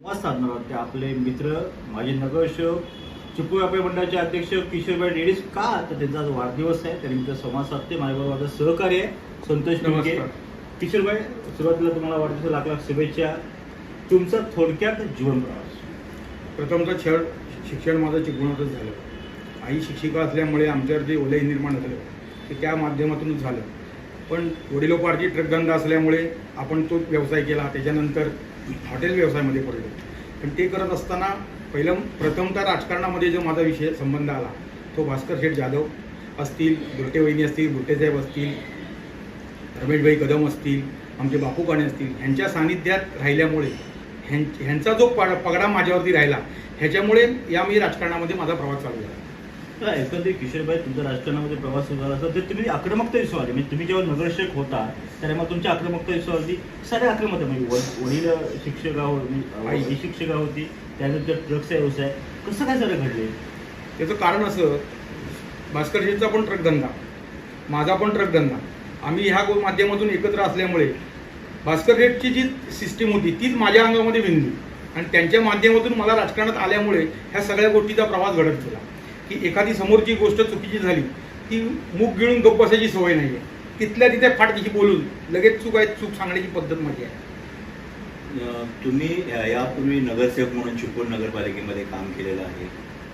संवाद साधणार आहोत ते आपले मित्र माजी नगरसेवक चिपळूण व्यापारी मंडळाचे अध्यक्ष किशोरबाई डेडीस का? तर त्यांचा आज वाढदिवस आहे. त्यानिमित्त संवाद साधते. माझ्याबरोबर माझं सहकार्य आहे संतोष नमस्कार. किशोरबाई सुरुवातीला तुम्हाला वाढदिवस लाख लाख शुभेच्छा. तुमचा थोडक्यात जीवन प्रवास. प्रथमतः छळ शिक्षण माझं चिपळूणातच झालं. आई शिक्षिका असल्यामुळे आमच्यावर जे ओले निर्माण झालं. ते त्या माध्यमातूनच झालं. पण वडिलोपार्जित ट्रकधंदा असल्यामुळे आपण तो व्यवसाय केला. त्याच्यानंतर हॉटेल व्यवसायामध्ये पडलो. पण ते करत असताना पहिलं प्रथमतः राजकारणामध्ये जो माझा विषय संबंध आला तो भास्कर शेठ जाधव असतील बुरटे वहिनी असतील बुरटेसाहेब असतील रमेशभाई कदम असतील आमचे बापू काणे असतील ह्यांच्या सानिध्यात राहिल्यामुळे ह्यां ह्यांचा जो पगडा माझ्यावरती राहिला ह्याच्यामुळे या मी राजकारणामध्ये माझा प्रवास चालू झाला. एकंदरीत किशोरबाई तुमच्या राजकारणामध्ये प्रवास सुरू झाला तर तुम्ही आक्रमकता दिसू आली. म्हणजे तुम्ही जेव्हा नगरसेवक होता तर मग तुमची आक्रमकता दिसू आली. सारे आक्रमकता म्हणजे व- वडील शिक्षिका होती म्हणजे आई. शिक्षिका होती त्यानंतर ड्रग्सचा व्यवसाय. कसं काय झालं घडले? त्याचं कारण असं भास्करजींचा पण ट्रक धंदा. माझा पण ट्रक धंदा. आम्ही ह्या माध्यमातून एकत्र असल्यामुळे भास्कर रेटची जी सिस्टीम होती तीच माझ्या अंगामध्ये विनली आणि त्यांच्या माध्यमातून मला राजकारणात आल्यामुळे ह्या सगळ्या गोष्टीचा प्रवास घडत गेला. की एखादी समोरची गोष्ट चुकीची झाली ती मूग गिळून गप्प बसायची सवय नाही आहे तिथल्या तिथे फाट तिची बोलून लगेच चूक आहे चूक सांगण्याची पद्धत माझी आहे. तुम्ही यापूर्वी नगरसेवक म्हणून चिपळूण नगरपालिकेमध्ये काम केलेलं आहे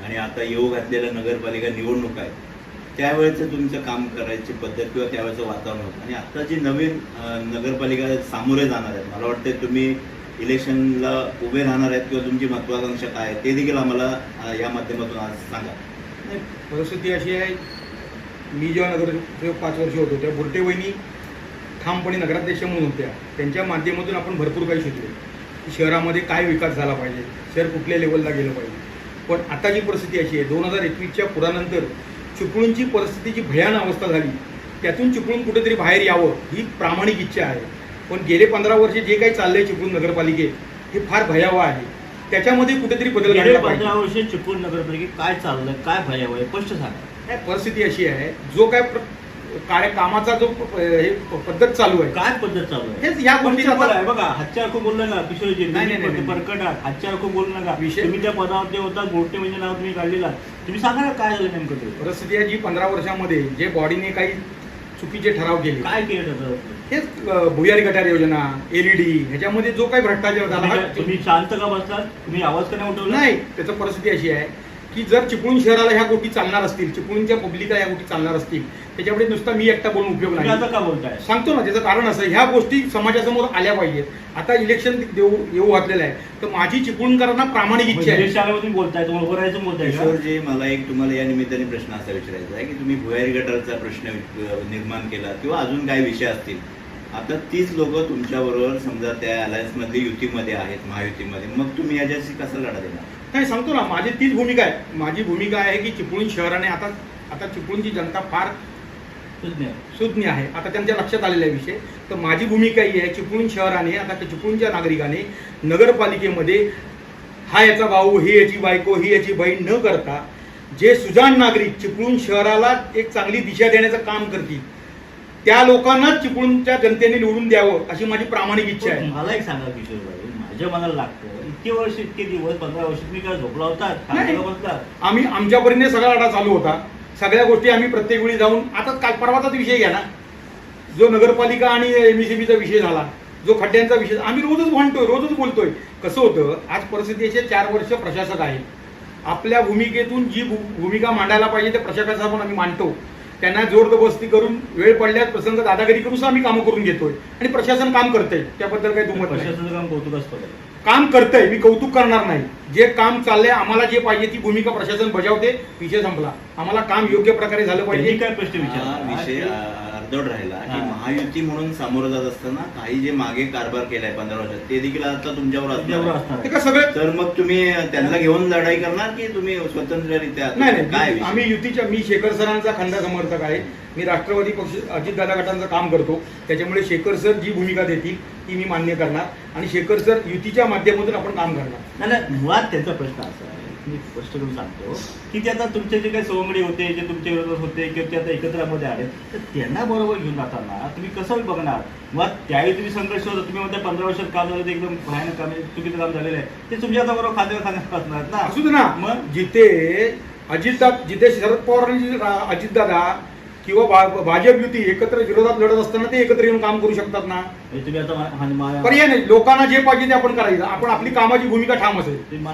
आणि आता येऊ घातलेल्या नगरपालिका निवडणूक आहे त्यावेळेचं तुमचं काम करायची पद्धत किंवा त्यावेळेचं वातावरण होतं. आणि आता जी नवीन नगरपालिका सामोरे जाणार आहेत मला वाटतं तुम्ही इलेक्शनला उभे राहणार आहेत किंवा तुमची महत्वाकांक्षा काय आहे ते देखील आम्हाला या माध्यमातून आज सांगा. परिस्थिती अशी आहे मी जेव्हा नगरसेवक पाच वर्ष होतो त्या बुरटे वहिनी ठामपणे नगराध्यक्ष म्हणून होत्या. त्यांच्या माध्यमातून आपण भरपूर काही शिकलो. की शहरामध्ये काय विकास झाला पाहिजे? शहर कुठल्या लेवलला गेलं पाहिजे? पण आता जी परिस्थिती अशी आहे दोन हजार एकवीसच्या पुरानंतर चिपळूणची परिस्थितीची भयान अवस्था झाली त्यातून चिपळूण कुठेतरी बाहेर यावं ही प्रामाणिक इच्छा आहे. पण गेले पंधरा वर्ष जे काही चाललंय चिपळूण नगरपालिकेत हे फार भयावह आहे. त्याच्यामध्ये कुठेतरी बदल पाहिजे पंधरा वर्ष चिपळूण नगरपालिकेत काय चाललंय काय भयावह आहे स्पष्ट सांगा. नाही, परिस्थिती अशी आहे जो काय कार्य कामाचा जो हे पद्धत चालू आहे. काय पद्धत चालू आहे? हेच या गोष्टी बघा हातच्या अडकून बोललं ना किशोरजी. परकटात हातच्या अडकून बोलू नका. विषय- तुम्ही त्या पदावरती होता गोष्टी म्हणजे नाव तुम्ही काढलेला तुम्ही सांगा ना काय झालं नेमकं परिस्थिती आहे जी पंधरा वर्षामध्ये जे बॉडीने काही चुकीचे ठराव केले. काय केलं त्याचं? हेच अ, भुयारी गटार योजना एलईडी ह्याच्यामध्ये जो काही भ्रष्टाचार झाला तुम्ही हा- शांत का बसलात? तुम्ही आवाज का नाही उठवला? नाही त्याचं परिस्थिती अशी आहे. की जर चिपळूण शहराला ह्या गोष्टी चालणार असतील चिपळूणच्या पब्लिकला ह्या गोष्टी चालणार असतील त्याच्यापुढे नुसता मी एकटा बोलून उपयोग आता नाही. का बोलताय? सांगतो ना त्याचं कारण असं ह्या गोष्टी समाजासमोर आल्या पाहिजेत आता इलेक्शन देऊ येऊ घातलेलं आहे. तर माझी चिपळूणकरांना प्रामाणिक इच्छा आहे. शाळेमधून बोलताय तुम्हाला बोलताय? किशोरजी मला एक तुम्हाला या निमित्ताने प्रश्न असा विचारायचा आहे की तुम्ही भुयारी गटारचा प्रश्न निर्माण केला किंवा अजून काही विषय असतील? आता तीच लोक तुमच्याबरोबर समजा त्या अलायन्स मधली युतीमध्ये आहेत महायुतीमध्ये. मग तुम्ही याच्याशी कसा लढा देणार? नाही सांगतो ना माझी तीच भूमिका आहे. माझी भूमिका आहे की चिपळूण शहराने आता आता चिपळूणची जनता फार सुज्ञ. सुज्ञ आहे. आता त्यांच्या लक्षात आलेला विषय. तर माझी भूमिका ही आहे चिपळूण शहराने आता त्या चिपळूणच्या नागरिकाने नगरपालिकेमध्ये हा याचा भाऊ ही याची बायको ही याची बहीण न करता जे सुजाण नागरिक चिपळूण शहराला एक चांगली दिशा देण्याचं काम करतील त्या लोकांनाच चिपळूणच्या जनतेने निवडून द्यावं अशी माझी प्रामाणिक इच्छा आहे. मला एक सांगा किशोरबाई. माझ्या मनाला लागतं वर्ष इतके दिवस पंधरा वर्ष तुम्ही काय झोपला होता? नाही. आम्ही आमच्या परीने सगळा लढा चालू होता. सगळ्या गोष्टी आम्ही प्रत्येक वेळी जाऊन आता काल परवाचाच विषय घ्या ना. जो नगरपालिका आणि एमईसीबीचा विषय झाला जो खड्ड्यांचा विषय आम्ही रोजच म्हणतोय रोजच बोलतोय. कसं होतं आज परिस्थिती अशी आहे, चार वर्ष प्रशासक आहे. आपल्या भूमिकेतून जी भू- भूमिका मांडायला पाहिजे त्या प्रशासकाचा पण आम्ही मांडतो. त्यांना जोरदबस्ती करून वेळ पडल्यास प्रसंग दादागिरी करून सुद्धा आम्ही कामं करून घेतोय. आणि प्रशासन काम करतंय. त्याबद्दल काही दुमत नाही. प्रशासनाचं काम कौतुकास्पद आहे काम करतंय मी कौतुक करणार नाही. जे काम चाललंय आम्हाला जे पाहिजे ती भूमिका प्रशासन बजावते विषय संपला. आम्हाला काम योग्य प्रकारे झालं पाहिजे. काय प्रश्न हा विषय अर्धवट राहिला की हा. महायुती म्हणून सामोरं जात असताना काही जे मागे कारभार केलाय पंधरा वर्षात ते देखील आता तुमच्यावर असणार आहे. असणार ते आहे. का सगळं तर मग तुम्ही त्यांना घेऊन लढाई करणार की तुम्ही स्वतंत्ररित्या नाही विषय? आम्ही युतीच्या मी शेखर सरांचा खंदा समर्थक आहे मी राष्ट्रवादी पक्ष अजितदादा गटांचं काम करतो त्याच्यामुळे शेखर सर जी भूमिका देतील ती मी मान्य करणार आणि शेखर सर युतीच्या माध्यमातून आपण काम करणार नाही, नाही मुळात त्यांचा प्रश्न असा आहे मी स्पष्ट करून सांगतो की ते आता तुमचे जे काही सवंगडी होते जे तुमच्या विरोधात होते किंवा ते आता एकत्रामध्ये आले तर त्यांना बरोबर घेऊन जाताना तुम्ही कसं बघणार? मग त्यावेळी तुम्ही संघर्ष होता तुम्ही म्हणता पंधरा वर्षात काम झालं ते एकदम भयानक काम चुकीचं काम झालेलं आहे. ते तुमच्या आता बरोबर खात्यावर खात्यावर असणार ना. असू दे ना. मग? जिथे अजितदादा जिथे शरद पवारांनी अजितदादा किंवा भा- भाजप युती एकत्र विरोधात लढत असताना ते एकत्र येऊन काम करू शकतात ना? तुम्ही आता मा- मा- पर्याय नाही. लोकांना जे पाहिजे ते आपण करायचं. आपण आपली कामाची भूमिका ठाम असेल. तुम्ही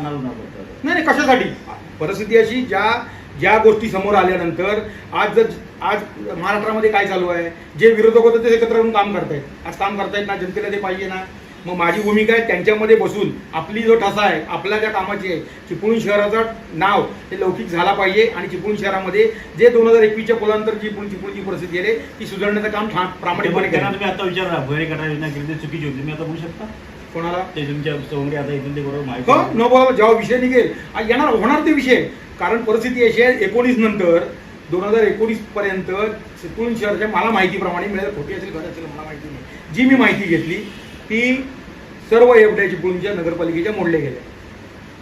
नाही नाही कशासाठी? परिस्थिती अशी ज्या ज्या गोष्टी समोर आल्यानंतर आज जर आज महाराष्ट्रामध्ये काय चालू आहे? जे विरोधक होते ते एकत्र येऊन काम करतायत. आज काम करतायत ना? जनतेला ते पाहिजे ना? मग माझी भूमिका आहे त्यांच्यामध्ये बसून. आपली जो ठसा आहे आपल्या ज्या कामाची आहे. चिपळूण शहराचं नाव हे लौकिक झाला पाहिजे आणि चिपळूण शहरामध्ये जे दोन हजार एकवीसच्या पोलांतर जी चिपळूण चिपळूणची परिस्थिती आहे ती सुधारण्याचं काम ठाम प्रामाणिकपणे करेन. तुम्ही आता विचारा भुयारी कटा योजना केली चुकीची होती. तुम्ही आता बोलू शकता? कोणाला? ते तुमच्या सवंगडी आता इथून ते बरोबर हो माहिती न बोला जेव्हा विषय निघेल येणार होणार ते विषय. कारण परिस्थिती अशी आहे एकोणीस नंतर दोन हजार एकोणीस पर्यंत चिपळूण शहराच्या मला माहितीप्रमाणे मिळेल खोटी असेल खरं असेल मला माहिती नाही. जी मी माहिती घेतली ती सर्व एवढ्या चिपळूणच्या नगरपालिकेच्या मोडल्या गेल्या.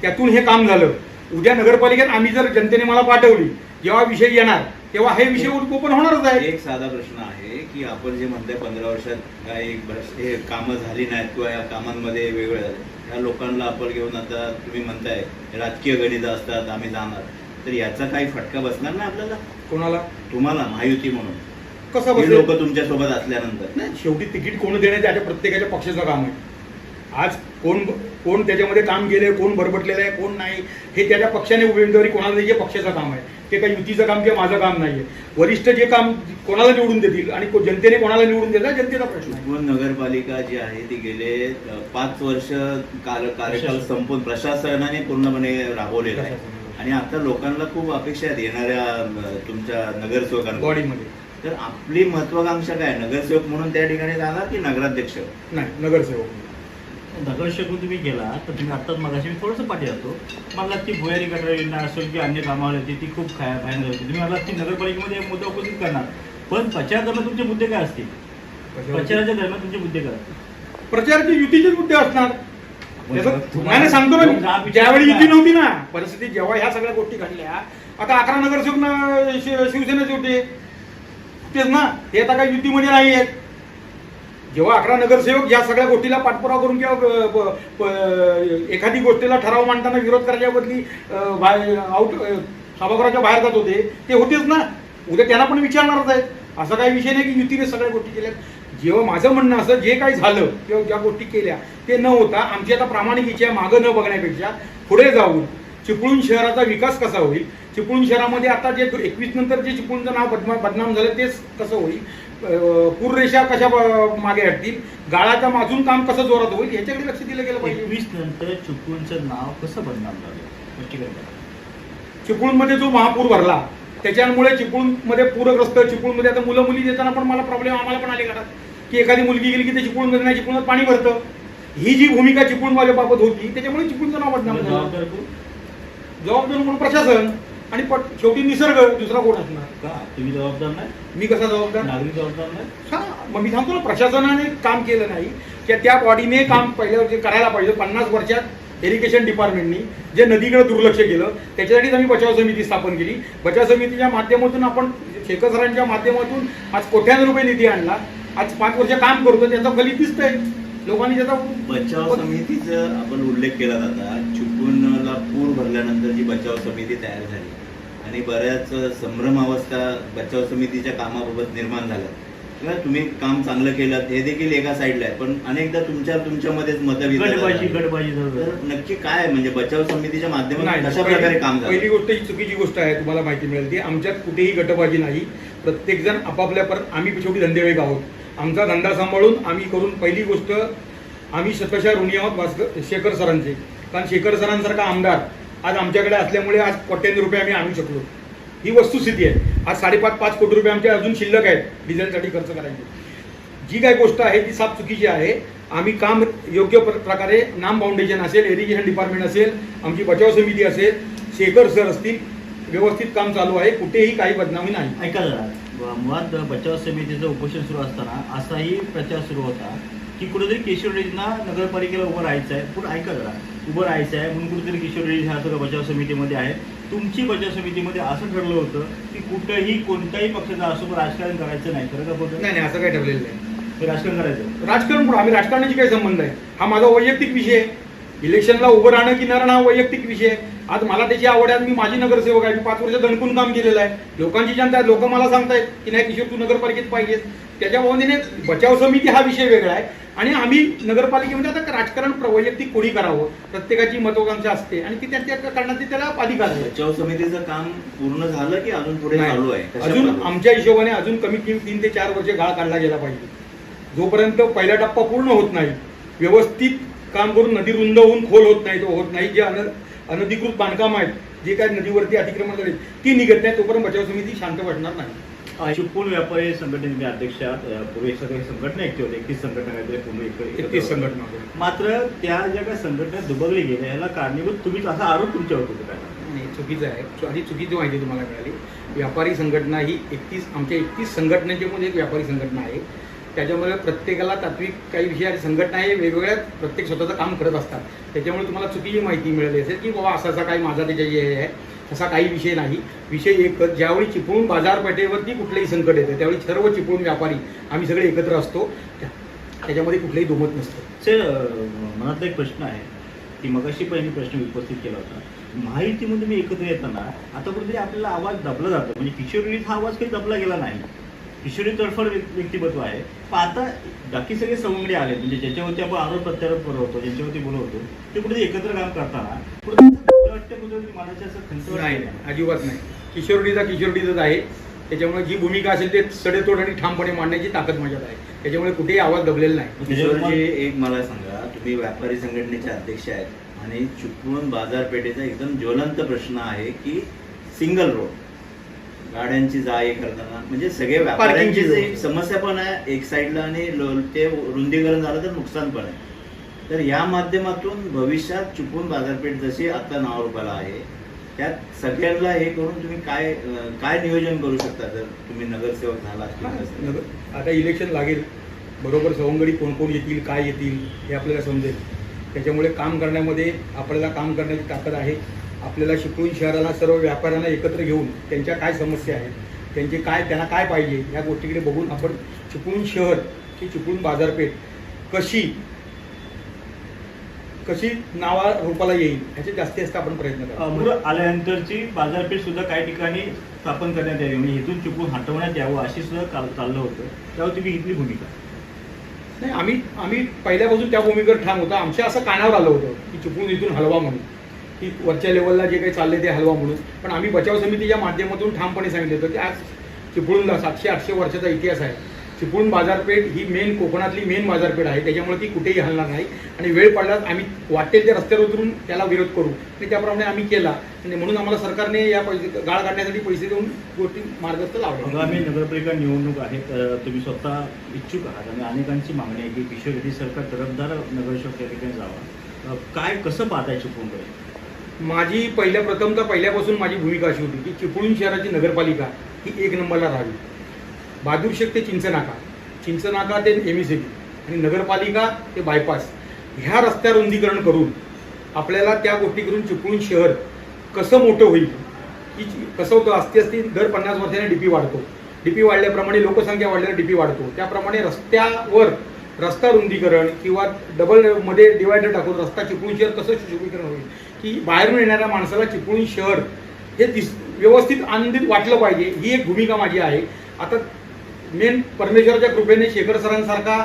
त्यातून हे काम झालं. उद्या नगरपालिकेत आम्ही जर जनतेने मला पाठवली जेव्हा विषय येणार तेव्हा हे विषय ओपन होणारच आहे. एक साधा प्रश्न आहे की आपण जे म्हणताय पंधरा वर्षात काही हे कामं झाली नाहीत किंवा या कामांमध्ये वेगवेगळे झाले. या लोकांना आपण घेऊन आता तुम्ही म्हणताय राजकीय गणित असतात आम्ही जाणार. तर याचा काही फटका बसणार ना आपल्याला? कोणाला? तुम्हाला महायुती म्हणून. कसं बसेल? लोक तुमच्यासोबत असल्यानंतर. नाही शेवटी तिकीट कोण देणे त्याच्या प्रत्येकाच्या पक्षाचं काम आहे. आज कोण कोण त्याच्यामध्ये काम केलंय कोण बरबटलेलं आहे कोण नाही हे त्याच्या पक्षाने उमेदवारी कोणाला द्यायची हे पक्षाचं काम आहे. ते काही युतीचं काम किंवा माझं काम नाहीये. वरिष्ठ जे काम कोणाला निवडून देतील आणि को- जनतेने कोणाला निवडून देतात जनतेचा प्रश्न आहे. चिपळूण नगरपालिका जी आहे ती गेले अ, पाच वर्ष काल कार्यकाल संपून प्रशासनाने पूर्णपणे राबवलेला आहे. आणि आता लोकांना खूप अपेक्षा आहेत येणाऱ्या अ, तुमच्या नगरसेवकांना बॉडीमध्ये. तर आपली महत्वाकांक्षा काय नगरसेवक म्हणून त्या ठिकाणी जाणार की नगराध्यक्ष? नाही नगरसेवक नगरसेवक तुम्ही गेला तर तुम्ही आत्ताच मगाशी मी थोडंसं पाठी असतो मला ती भुयारी गटार योजना असेल की अन्य कामावर होती ती खूप खाय भयानक होती. तुम्ही मला ती नगरपालिकेमध्ये मुद्दा उपस्थित करणार. पण प्रचार दरम्यान तुमचे मुद्दे काय असतील? प्रचाराच्या दरम्यान तुमचे मुद्दे काय असतील? प्रचाराचे युतीचेच मुद्दे असणार. त्याचं- तुम्हाला- नाही सांगतो ना मी. ज्यावेळी युती का? नव्हती ना परिस्थिती जेव्हा ह्या सगळ्या गोष्टी घडल्या आता अकरा नगरसेवक ना शि- शिवसेनेचे होते. तेच ना ते आता काही युतीमध्ये नाही आहेत जेव्हा अकरा नगरसेवक या सगळ्या गोष्टीला पाठपुरावा करून किंवा एखादी गोष्टीला ठराव मांडताना विरोध करायच्या बदली आउट सभागृहाच्या बाहेर जात होते ते होतेच ना. उद्या त्यांना पण विचारणारच आहेत. असा काही विषय नाही की युतीने सगळ्या गोष्टी केल्या जेव्हा माझं म्हणणं असं जे काही झालं किंवा ज्या गोष्टी केल्या ते न होता आमची आता प्रामाणिक इच्छा आहे, मागं न बघण्यापेक्षा पुढे जाऊन चिपळूण शहराचा विकास कसा होईल? चिपळूण शहरामध्ये आता जे एकवीस नंतर जे चिपळूणचं नाव बदमा बदनाम झालं तेच कसं होईल? पूररेषा कशा मागे हटतील? गाळाच्या माजून काम कसं जोरात होईल? याच्याकडे लक्ष दिलं गेलं पाहिजे. एकवीस नंतर चिपळूणचं नाव कसं बदनाम झालं. चिपळूणमध्ये जो महापूर भरला त्याच्यामुळे चिपळूणमध्ये पूरग्रस्त चिपळूणमध्ये आता मुलं मुली देताना पण मला प्रॉब्लेम आम्हाला पण आले घरात की एखादी मुलगी गेली की ते चिपळूणमध्ये नाही चिपळूणात पाणी भरतं. ही जी भूमिका चिपळूणवाल्या बाबत होती त्याच्यामुळे चिपळूणचं नाव बदनाम झालं. जबाबदार कोण? प्रशासन. आणि शेवटी निसर्ग दुसरा कोण असणार? का? तुम्ही जबाबदार नाही? मी कसा जबाबदार? नागरिक जबाबदार नाही? हा मग मी सांगतो ना प्रशासनाने काम केलं नाही. की त्या बॉडीने काम पहिल्या जे करायला पाहिजे पन्नास वर्षात इरिगेशन डिपार्टमेंटनी जे नदीकडे दुर्लक्ष केलं त्याच्यासाठीच आम्ही बचाव समिती स्थापन केली. बचाव समितीच्या माध्यमातून आपण शेखर सरांच्या माध्यमातून आज कोट्याने रुपये निधी आणला. आज पाच वर्ष काम करतो त्याचं फलित दिसतंय. लोकांनी त्याचा बचाव समितीचा आपण उल्लेख केला जाता. चिपळूणला पूर भरल्यानंतर जी बचाव समिती तयार झाली आणि बऱ्याच संभ्रम अवस्था बचाव समितीच्या कामाबाबत निर्माण झाल्या. किंवा तुम्ही काम चांगलं केलं हे देखील एका साईडला आहे. पण अनेकदा तुमच्या तुमच्यामध्येच मतभेद गटबाजी गटबाजी तर झालं नक्की काय आहे? म्हणजे बचाव समितीच्या नाही माध्यमातून कशा प्रकारे काम झालं? पहिली गोष्ट ही चुकीची गोष्ट आहे तुम्हाला माहिती मिळेल ती. आमच्यात कुठेही गटबाजी नाही. प्रत्येक जण आपापल्या पर आम्ही शेवटी धंदेवाईक आहोत. आमचा धंदा सांभाळून आम्ही करून पहिली गोष्ट आम्ही शतशः ऋणी आहोत भास्कर शेखर सरांचे. कारण शेखर सरांसारखा आमदार आज आमच्याकडे असल्यामुळे आज कोट्याने रुपये आम्ही आणू शकलो. ही वस्तुस्थिती आहे. आज साडेपाच पाच कोटी रुपये आमचे अजून शिल्लक आहेत डिझेलसाठी खर्च करायचे. जी काही गोष्ट आहे ती साफ चुकीची आहे. आम्ही काम योग्य प्र- प्रकारे नाम फाउंडेशन असेल इरिगेशन डिपार्टमेंट असेल आमची बचाव समिती असेल शेखर सर असतील व्यवस्थित काम चालू आहे. कुठेही काही बदनामी नाही. ऐका जरा. मुळात बचाव समितीचं उपोषण सुरू असताना असाही प्रचार सुरू होता की कुठेतरी केशव रेड्डींना नगरपालिकेला उभं राहायचं आहे पण ऐका जरा. उभं राहायचं आहे. म्हणून कुठेतरी किशोर रेड्डी ह्या सगळं बचाव समितीमध्ये आहे तुमची बचाव समितीमध्ये असं ठरलं होतं की कुठंही कोणत्याही पक्षाचा असो पण राजकारण करायचं नाही. खरं का बोलतो नाही नाही असं काही ठरलेलं नाही. राजकारण करायचं राजकारण पुढे आम्ही राजकारणाची काही संबंध आहे? हा माझा वैयक्तिक विषय आहे. इलेक्शनला उभं राहणं की न राहणं हा वैयक्तिक विषय आहे. आज मला त्याची आवड आहे. मी माझी नगरसेवक आहे. मी पाच वर्ष दणकून काम केलेलं आहे. लोकांची जनता आहे. लोक मला सांगतायत की नाही किशोर तू नगरपालिकेत पाहिजेस. त्याच्या बाबतीने बचाव समिती हा विषय वेगळा आहे. आणि आम्ही नगरपालिकेमध्ये आता राजकारण वैयक्तिक कोणी करावं? प्रत्येकाची महत्वाकांक्षा असते आणि ती त्यांच्या करण्याचे त्याला अधिकार बचाव समितीचं काम पूर्ण झालं की अजून पुढे. चालू आहे? अजून? आमच्या हिशोबाने अजून कमीत कमी तीन ते चार वर्ष गाळ काढला गेला पाहिजे. जोपर्यंत पहिला टप्पा पूर्ण होत नाही व्यवस्थित काम करून नदी रुंद होऊन खोल होत नाही तो होत नाही जे अन अनधिकृत बांधकाम आहेत जे काय नदीवरती अतिक्रमण झाले ती निघत नाही तोपर्यंत बचाव समिती शांत बसणार नाही. चिपळूण व्यापारी संघटनेचे अध्यक्ष आहात. अं, पूर्वी सगळे संघटना एकटी होते एकतीस संघटना काहीतरी एक- एकत्र एकतीस होत्या. संघटना होत्या. मात्र त्या ज्या काही संघटना दुबगली गेल्या याला कारणीभूत तुम्हीच असा आरोप तुमच्यावर होतो काय? नाही चुकीचं आहे. चु- आधी चुकीची माहिती तुम्हाला मिळाली. व्यापारी संघटना ही एकतीस आमच्या एकतीस संघटनेच्यामध्ये एक व्यापारी संघटना आहे. त्याच्यामुळे प्रत्येकाला तात्विक काही विषय आणि संघटना हे वेगवेगळ्या प्रत्येक स्वतःचं काम करत असतात. त्याच्यामुळे तुम्हाला चुकीची माहिती मिळाली असेल की बाबा असा असा काही माझा त्याच्या हे आहे. तसा काही विषय नाही. विषय एकच ज्यावेळी चिपळूण बाजारपेठेवरती कुठलंही संकट येतं त्यावेळी सर्व चिपळूण व्यापारी आम्ही सगळे एकत्र असतो. त्याच्यामध्ये कुठलंही दुमत नसतं. सर मनातला एक प्रश्न आहे. की मगाशी पहिली प्रश्न उपस्थित केला होता. माहितीमध्ये मी एकत्र येताना आता कुठेतरी आपल्याला आवाज दबला जातो. म्हणजे किशोरीत हा आवाज काही दबला गेला नाही. किशोरी तडफड व्यक्तिमत्व आहे. पण आता बाकी सगळे सवंगडे आले म्हणजे ज्याच्यावरती आपण आरोप प्रत्यारोप करतो होतो ज्यांच्यावरती बोलवतो ते कुठे एकत्र काम करताना कुठे नाही? अजिबात नाही. किशोरडीचा किशोरडीचाच आहे. त्याच्यामुळे जी भूमिका असेल ते सडेतोड आणि ठामपणे मांडण्याची ताकद माझ्यात आहे. त्याच्यामुळे कुठेही आवाज दबलेला नाही. किशोरजी एक मला सांगा तुम्ही व्यापारी संघटनेचे अध्यक्ष आहेत आणि चिपळूण बाजारपेठेचा एकदम ज्वलंत प्रश्न आहे की सिंगल रोड गाड्यांची जा ये करताना म्हणजे सगळे व्यापाऱ्यांची समस्या पण आहे एक साईडला आणि ते रुंदीकरण झालं तर नुकसान पण आहे. तर या माध्यमातून भविष्यात चुकून बाजारपेठ जशी आता नाव रुपाला आहे त्यात सगळ्यांना हे करून तुम्ही काय काय नियोजन करू शकता जर तुम्ही नगरसेवक झाला नगर- आता इलेक्शन लागेल. बरोबर सवंगडी कोण कोण येतील काय येतील हे आपल्याला समजेल. त्याच्यामुळे काम करण्यामध्ये आपल्याला काम करण्याची ताकद आहे. आपल्याला चिपळूण शहराला सर्व व्यापाऱ्यांना एकत्र घेऊन त्यांच्या काय समस्या आहेत त्यांचे काय त्यांना काय पाहिजे या गोष्टीकडे बघून आपण चिपळूण शहर की चिपळूण बाजारपेठ कशी कशी नावा रूपाला येईल ह्याचे जास्तीत जास्त आपण प्रयत्न करू. आल्यानंतरची बाजारपेठ सुद्धा काही ठिकाणी स्थापन करण्यात यावी. म्हणजे इथून चुकून हटवण्यात यावं अशी सुद्धा चाललं होतं. त्यावर तुम्ही घेतली भूमिका. नाही आम्ही आम्ही पहिल्यापासून त्या भूमिकेवर ठाम होता. आमच्या असं कानावर आलं होतं की चिपळूण इथून हलवा म्हणून. की वरच्या लेवलला जे काही चालले ते हलवा म्हणून. पण आम्ही बचाव समितीच्या माध्यमातून ठामपणे सांगितलं होतं की आज चिपळूणला सातशे आठशे वर्षाचा इतिहास आहे. चिपळूण बाजारपेठ ही मेन कोकणातली मेन बाजारपेठ आहे. त्याच्यामुळे ती कुठेही हलणार नाही. आणि वेळ पडल्यास आम्ही वाटेल त्या रस्त्यावर उतरून त्याला विरोध करू. आणि त्याप्रमाणे आम्ही केला. आणि म्हणून आम्हाला सरकारने या पैसे गाळ काढण्यासाठी पैसे देऊन गोष्टी मार्गस्थ लावले आगामी नगरपालिका निवडणूक आहेत अं, तुम्ही स्वतः इच्छुक आहात आणि अनेकांची मागणी आहे की किशोर सरकार तरफदार नगरसेवक त्या ठिकाणी जावा. काय कसं पाहताय चिपळूणकडे? माझी पहिल्या प्रथमतः पहिल्यापासून माझी भूमिका अशी होती की चिपळूण शहराची नगरपालिका ही एक नंबरला राहावी. बहादूर शेख ते चिंचनाका. चिंचनाका ते एम आणि नगरपालिका ते बायपास ह्या रस्त्या रुंदीकरण करून आपल्याला त्या गोष्टी करून चिपळूण शहर कसं मोठं होईल की कसं होतं असते असते दर पन्नास वर्षाने डीपी वाढतो. डीपी वाढल्याप्रमाणे लोकसंख्या वाढल्याने डीपी वाढतो. त्याप्रमाणे रस्त्यावर रस्ता रुंदीकरण किंवा डबलमध्ये डिवायडर टाकून रस्ता चिपळूण शहर कसं सुशोभीकरण होईल की बाहेरून येणाऱ्या माणसाला चिपळूण शहर हे दिस व्यवस्थित आनंदित वाटलं पाहिजे ही एक भूमिका माझी आहे. आता मेन परमेश्वराच्या कृपेने शेखर सरांसारखा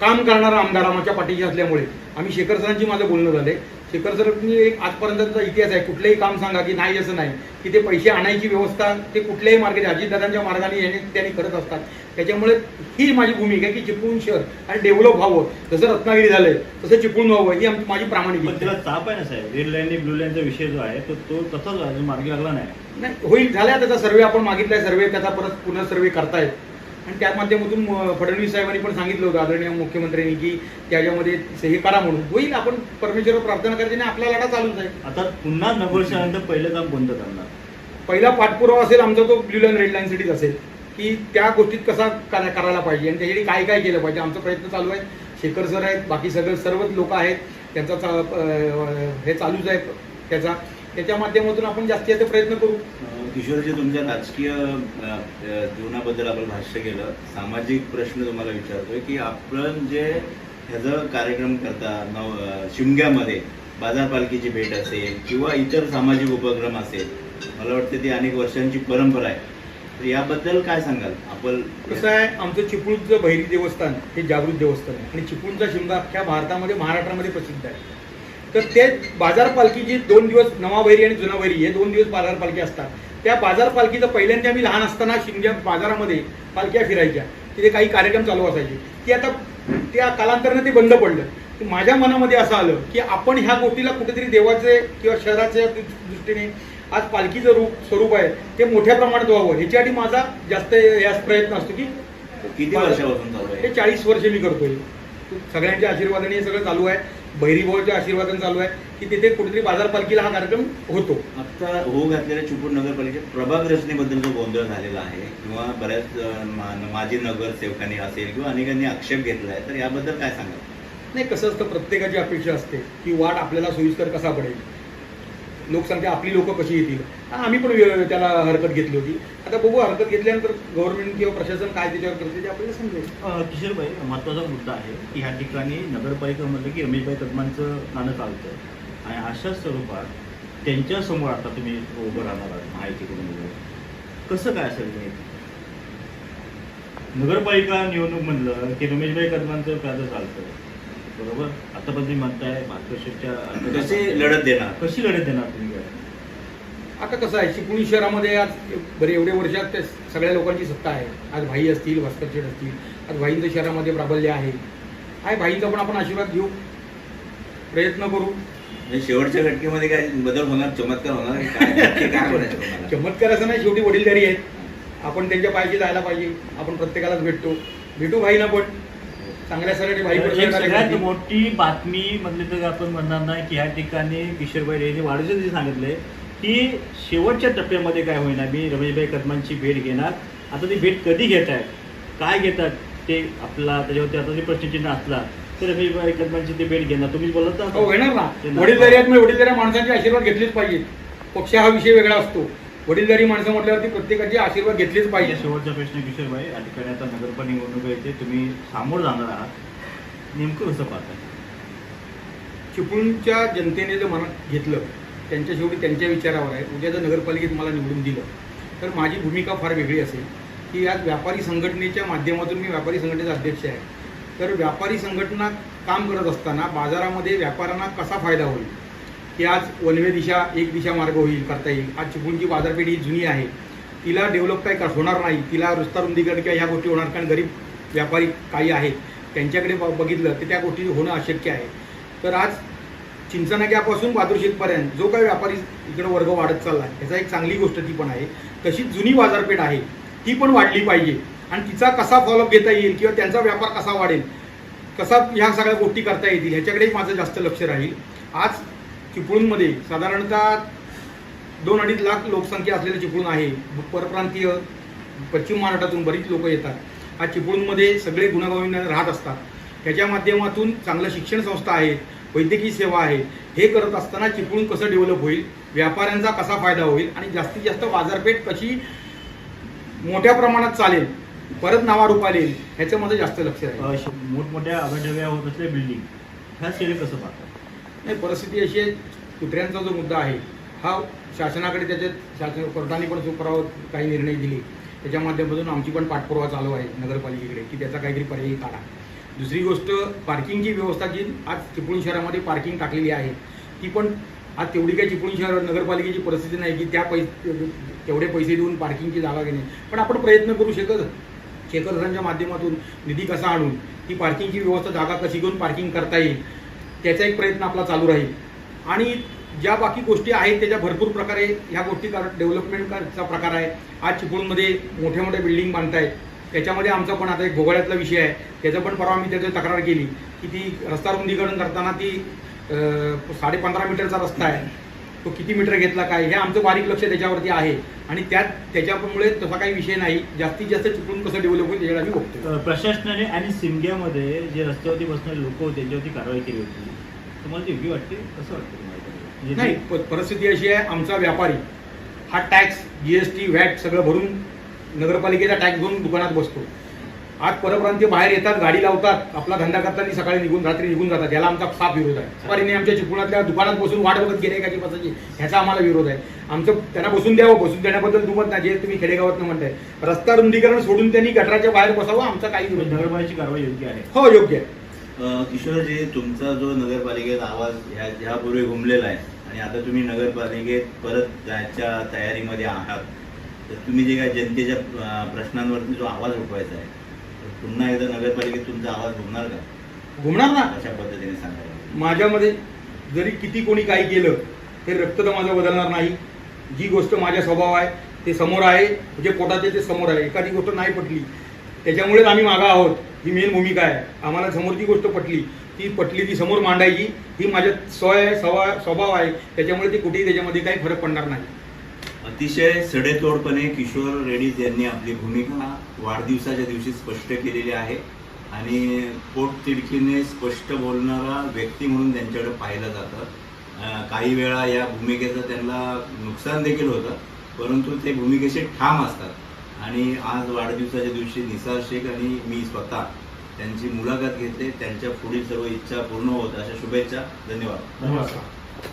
काम करणारा आमदार आमच्या पाठीशी असल्यामुळे आम्ही शेखर सरांची माझं बोलणं झालंय. शेखर सरांनी एक आजपर्यंतचा इतिहास आहे. कुठलंही काम सांगा की नाही असं नाही. की ते पैसे आणायची व्यवस्था ते कुठल्याही मार्गाने अजितदादांच्या मार्गाने येणे त्यांनी करत असतात. त्याच्यामुळे ही माझी भूमिका आहे की चिपळूण शहर आणि डेव्हलप व्हावं. जसं रत्नागिरी झालंय तसं चिपळूण व्हावं ही आमची माझी प्रामाणिक आहे. ताप आहे ना साहेब? रेड लाईन ब्लू लाईनचा विषय जो आहे तो तो तसाच अजून मार्गी लागला नाही. नाही होईल झाल्या त्याचा सर्वे आपण मागितलाय सर्वे त्याचा परत पुन्हा सर्वे करतायत. आणि त्या माध्यमातून फडणवीस साहेबांनी पण सांगितलं होतं आदरणीय मुख्यमंत्र्यांनी की त्याच्यामध्ये हे करा म्हणून. होईल आपण परमेश्वर प्रार्थना करायची आणि आपला लढा चालूच आहे. आता पुन्हा नगरसेवकानंतर पहिलं काम कोणतं करणार? पहिला पाठपुरावा असेल आमचा तो blue line red line cities असेल की त्या गोष्टीत कसा करा- करायला पाहिजे आणि त्याच्यासाठी काय काय केलं पाहिजे आमचा प्रयत्न चालू आहे. शेखर सर आहेत बाकी सगळे सर्वच लोक आहेत त्यांचा हे चालूच आहे त्याचा त्याच्या माध्यमातून आपण जास्तीत जास्त प्रयत्न करू. किशोरजी तुमच्या राजकीय जीवनाबद्दल आपण भाष्य केलं. सामाजिक प्रश्न तुम्हाला विचारतोय की आपण जे ह्याचा कार्यक्रम करता नव शिमग्यामध्ये बाजार पालखीची भेट असेल किंवा इतर सामाजिक उपक्रम असेल मला वाटतं ती अनेक वर्षांची परंपरा आहे. तर याबद्दल काय सांगाल? आपण कसं आहे आमचं चिपळूणचं भैरी देवस्थान हे जागृत देवस्थान आहे. आणि चिपळूणचा शिमगा अख्ख्या भारतामध्ये महाराष्ट्रामध्ये प्रसिद्ध आहे. तर ते बाजार पालखीची दोन दिवस नवा भैरी आणि जुना भैरी हे दोन दिवस बाजार पालखी असतात. त्या बाजार पालखीचं पहिल्यांदा आम्ही लहान असताना शिमग्या बाजारामध्ये पालख्या फिरायच्या. तिथे काही कार्यक्रम चालू असायचे. की आता त्या कालांतराने ते बंद पडलं. माझ्या मनामध्ये असं आलं की आपण ह्या गोष्टीला कुठेतरी देवाचे किंवा शहराच्या दृष्टीने आज पालखीचं रूप स्वरूप आहे ते मोठ्या प्रमाणात व्हावं. ह्याच्यासाठी माझा जास्त यास प्रयत्न असतो की किती वर्षापासून हे चाळीस वर्ष मी करतोय. सगळ्यांच्या आशीर्वादाने हे सगळं चालू आहे. बहिरीभाऊच्या आशीर्वादाने चालू आहे की तिथे कुठेतरी बाजार पालखीला हा कार्यक्रम होतो. आता हो घातलेल्या चिपळूण नगरपालिकेत प्रभाग रचनेबद्दल जो गोंधळ झालेला आहे किंवा बऱ्याच माजी नगरसेवकांनी असेल किंवा अनेकांनी आक्षेप घेतला आहे तर याबद्दल काय सांगाल? नाही कसं असतं प्रत्येकाची अपेक्षा असते की वाट आपल्याला सोयीस्कर कसा पडेल? लोकसंख्या आपली लोक कशी येतील? हा, आम्ही पण त्याला हरकत घेतली होती. आता बघू हरकत घेतल्यानंतर गव्हर्नमेंट किंवा प्रशासन काय त्याच्यावर करते ते आपल्याला समजेल. अ, किशोरभाई महत्त्वाचा मुद्दा आहे की ह्या ठिकाणी नगरपालिका की रमेशभाई कदमांचं नाणं चालतं. आणि अशाच स्वरूपात त्यांच्यासमोर आता तुम्ही उभं राहणार आहात माहितीकडून कसं काय असेल नगरपालिका निवडणूक म्हणलं की रमेशभाई कदमांचं प्राचं चालतं. बरोबर? आता पण तुम्ही म्हणताय महाराष्ट्राच्या कसे लढत देणार? कशी लढत देणार तुम्ही काय? आता कसं आहे चिपळूण शहरामध्ये आज बरे एवढे वर्षात ते सगळ्या लोकांची सत्ता आहे. आज भाई असतील भास्कर शेठ असतील आज भाईंचं शहरामध्ये प्राबल्य आहे. आहे भाईंचा पण आपण आशीर्वाद घेऊ. प्रयत्न करू. म्हणजे शेवटच्या घटकेमध्ये काय बदल होणार चमत्कार होणार? काय चमत्कार असं नाही शेवटी वडीलधारी आहेत. आपण त्यांच्या पायाशी जायला पाहिजे. आपण प्रत्येकालाच भेटतो. भेटू भाईना पण. सगळ्यात. मोठी बातमी म्हटली तर आपण म्हणणार नाही की ह्या ठिकाणी किशोरबाई यांनी वाढीच्या दिवशी सांगितलंय की शेवटच्या टप्प्यामध्ये काय होईना मी रमेशभाई कदमांची भेट घेणार. आता ती भेट कधी घेत आहेत? काय घेतात ते आपला त्याच्यावरती आता जे प्रश्नचिन्ह असला तर रमेशभाई कदमांची ते भेट घेणार. तुम्ही बोलत ना हो ना. ते ना- वडीलधारी आहेत म्हणजे वडीलधाऱ्या माणसांचे आशीर्वाद घेतलेच पाहिजेत. पक्ष हा विषय वेगळा असतो. वडीलधारी माणसं म्हटल्यावरती प्रत्येकाचे आशीर्वाद घेतलेच पाहिजे. शेवटचा प्रश्न किशोरबाई. या ठिकाणी आता नगरपालिका निवडणूक येते. तुम्ही सामोर जाणार आहात. नेमकं कसं पाहता चिपळूणच्या जनतेने जर मनात घेतलं त्यांच्या शेवटी त्यांच्या विचारावर आहे. उद्या जर नगरपालिकेत मला निवडून दिलं तर माझी भूमिका फार वेगळी असेल. की आज व्यापारी संघटनेच्या माध्यमातून मी व्यापारी संघटनेचा अध्यक्ष आहे. तर व्यापारी संघटना काम करत असताना बाजारामध्ये व्यापाऱ्यांना कसा फायदा होईल? की आज वनवे दिशा एक दिशा मार्ग होईल करता येईल. आज चिपळूणची बाजारपेठ ही जुनी आहे. तिला डेव्हलप काय कर होणार नाही. तिला रस्ता रुंदीकरण किंवा ह्या गोष्टी होणार कारण गरीब व्यापारी काही आहेत. त्यांच्याकडे ब- बघितलं तर त्या गोष्टी होणं अशक्य आहे. तर आज चिंचनाक्यापासून बादुरशेतपर्यंत जो काही व्यापारी इकडं वर्ग वाढत चालला आहे त्याचा एक चांगली गोष्ट ती पण आहे. तशी जुनी बाजारपेठ आहे. ती पण वाढली पाहिजे. आणि तिचा कसा फॉलोअप घेता येईल किंवा त्यांचा व्यापार कसा वाढेल कसा ह्या सगळ्या गोष्टी करता येतील ह्याच्याकडे माझं जास्त लक्ष राहील. आज चिपळूणमध्ये साधारणतः दोन अडीच लाख लोकसंख्या असलेलं चिपळूण आहे. परप्रांतीय पश्चिम महाराष्ट्रातून बरीच लोक येतात. आज चिपळूणमध्ये सगळे गुणगाविना राहत असतात. त्याच्या माध्यमातून चांगलं शिक्षण संस्था आहेत वैद्यकीय सेवा आहे. हे करत असताना चिपळूण कसं डेव्हलप होईल? व्यापाऱ्यांचा कसा फायदा होईल? आणि जास्तीत जास्त बाजारपेठ कशी मोठ्या प्रमाणात चालेल? परत नावारूपाला येईल ह्याच्यामध्ये जास्त लक्ष आहे. मोठमोठ्या आवाढव्या होत असल्या बिल्डिंग ह्या सेवे कसं पाहतात नाही परिस्थिती अशी आहे कुत्र्यांचा जो मुद्दा आहे हा शासनाकडे त्याच्यात शासन कोर्टाने पण सुपराव काही निर्णय दिले. त्याच्या माध्यमातून आमची पण पाठपुरावा चालू आहे नगरपालिकेकडे की त्याचा काहीतरी पर्यायी काढा. दुसरी गोष्ट पार्किंगची व्यवस्था जी आज चिपळूण शहरामध्ये पार्किंग टाकलेली आहे ती पण आज तेवढी काही चिपळूण शहर नगरपालिकेची परिस्थिती नाही की त्या पैसे तेवढे पैसे देऊन पार्किंगची जागा घेणे. पण आपण प्रयत्न करू शकत शेखरसरांच्या माध्यमातून निधी कसा आणून ती पार्किंगची व्यवस्था जागा कशी घेऊन पार्किंग करता येईल त्याचा एक प्रयत्न आपला चालू राहील. आणि ज्या बाकी गोष्टी आहेत त्याच्या भरपूर प्रकारे ह्या गोष्टी डेव्हलपमेंटचा प्रकार आहे. आज चिपळूणमध्ये मोठ्या मोठ्या बिल्डिंग बांधतायत. त्याच्यामध्ये आमचा पण आता एक भोगाड्यातला विषय आहे. त्याचं पण परवा मी त्याची तक्रार केली की ती रस्ता रुंदीकरण करताना ती साडेपंधरा मीटरचा रस्ता आहे. तो किती मीटर घेतला काय? हे आमचं बारीक लक्ष त्याच्यावरती आहे. आणि त्यात त्याच्यामुळे तसा काही विषय नाही. जास्तीत जास्त चिपळूण कसं डेव्हलप होईल त्याच्याकडे आम्ही बघतो प्रशासनाने आणि सिमग्यामध्ये जे रस्त्यावरती बसणारे लोक होते त्यांच्यावरती कारवाई केली होती. तुम्हाला ती योग्य वाटते? कसं वाटतं म्हणजे नाही परिस्थिती अशी आहे आमचा व्यापारी हा टॅक्स जीएसटी व्हॅट सगळं भरून नगरपालिकेचा टॅक्स भरून दुकानात बसतो. आज परप्रांतीय बाहेर येतात गाडी लावतात आपला धंदा करताना सकाळी निघून रात्री निघून जातात. याला आमचा साफ विरोध आहे. व्यापारीने आमच्या चिपळुणातल्या दुकानात बसून वाट बघत गेले एकाची बसायची ह्याचा आम्हाला विरोध आहे. आमचं त्यांना बसून द्यावं बसून देण्याबद्दल दुमत नाही जे तुम्ही खेडेगावात म्हणताय. रस्ता रुंदीकरण सोडून त्यांनी गटराच्या बाहेर बसावं आमचा काही विरोध. नगरपालिकेची कारवाई योग्य आहे. हो योग्य आहे. किशोरजी तुमचा जो नगरपालिकेत आवाज ह्या ह्यापूर्वी घुमलेला आहे आणि आता तुम्ही नगरपालिकेत परत जायच्या तयारीमध्ये आहात. तर तुम्ही जे काय जनतेच्या प्रश्नांवरती जो आवाज उठवायचा आहे पुन्हा एकदा नगरपालिकेत तुमचा आवाज घुमणार का? घुमणार ना. अशा पद्धतीने सांगायला माझ्यामध्ये जरी किती कोणी काही केलं ते रक्त तर माझं बदलणार नाही. जी गोष्ट माझ्या स्वभाव आहे ते समोर आहे जे पोटात आहे ते समोर आहे. एखादी गोष्ट नाही पटली त्याच्यामुळेच आम्ही मागं आहोत. ही मेन भूमिका आहे. आम्हाला समोरची गोष्ट पटली ती पटली ती समोर मांडायची ही माझ्या सवय स्वभाव आहे. त्याच्यामुळे ते कुठेही त्याच्यामध्ये काही फरक पडणार नाही. अतिशय सडेतोडपणे किशोर रेड्डीज यांनी आपली भूमिका वाढदिवसाच्या दिवशी स्पष्ट केलेली आहे आणि पोटतिडकीने स्पष्ट बोलणारा व्यक्ती म्हणून त्यांच्याकडे पाहिलं जातं. काही वेळा या भूमिकेचं त्यांना नुकसान देखील होतं परंतु ते भूमिकेचे ठाम असतात. आणि आज वाढदिवसाच्या दिवशी निसार शेख आणि मी स्वतः त्यांची मुलाखत घेतली त्यांच्या पुढील सर्व इच्छा पूर्ण होत अशा शुभेच्छा. धन्यवाद. धन्यवाद